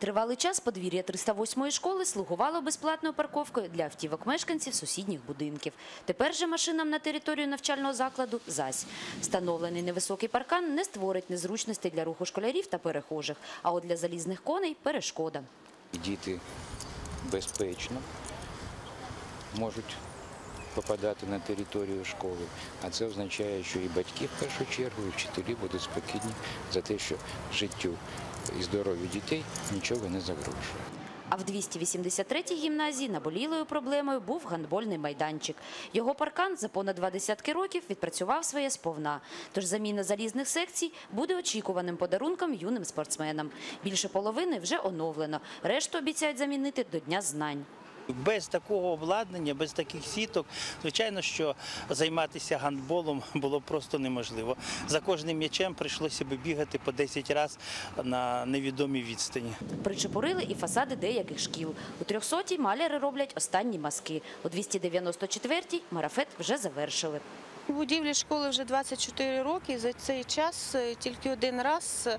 Тривалий час подвір'я 308-ї школи слугувало безплатною парковкою для автівок мешканців сусідніх будинків. Тепер же машинам на територію навчального закладу зась. Встановлений невисокий паркан не створить незручностей для руху школярів та перехожих, а от для залізних коней – перешкода. Діти безпечно можуть попадати на територію школи. А це означає, що і батьки в першу чергу, і вчителі будуть спокійні за те, що життю і здоров'ю дітей нічого не загрожує. А в 283-й гімназії наболілою проблемою був гандбольний майданчик. Його паркан за понад два десятки років відпрацював своє сповна. Тож заміна залізних секцій буде очікуваним подарунком юним спортсменам. Більше половини вже оновлено. Решту обіцяють замінити до Дня знань. Без такого обладнання, без таких сіток, звичайно, що займатися гандболом було просто неможливо. За кожним м'ячем прийшлося б бігати по 10 разів на невідомій відстані. Причепурили і фасади деяких шкіл. У 300-й маляри роблять останні маски. У 294-й марафет вже завершили. У будівлі школи вже 24 роки. За цей час е, тільки один раз е,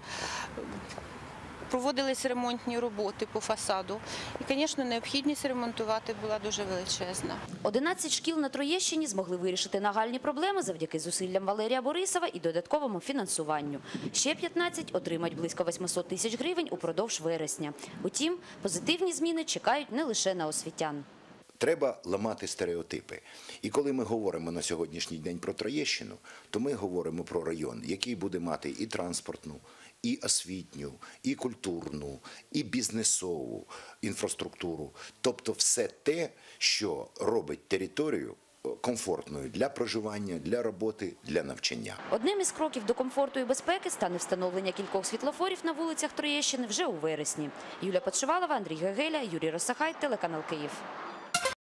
проводились ремонтні роботи по фасаду. І, звісно, необхідність ремонтувати була дуже величезна. 11 шкіл на Троєщині змогли вирішити нагальні проблеми завдяки зусиллям Валерія Борисова і додатковому фінансуванню. Ще 15 отримають близько 800 тисяч гривень упродовж вересня. Утім, позитивні зміни чекають не лише на освітян. Треба ламати стереотипи. І коли ми говоримо на сьогоднішній день про Троєщину, то ми говоримо про район, який буде мати і транспортну, і освітню, і культурну, і бізнесову інфраструктуру. Тобто все те, що робить територію е, комфортною для проживання, для роботи, для навчання. Одним із кроків до комфорту і безпеки стане встановлення кількох світлофорів на вулицях Троєщини вже у вересні. Юлія Подшивалова, Андрій Гегеля, Юрій Росахай, телеканал Київ.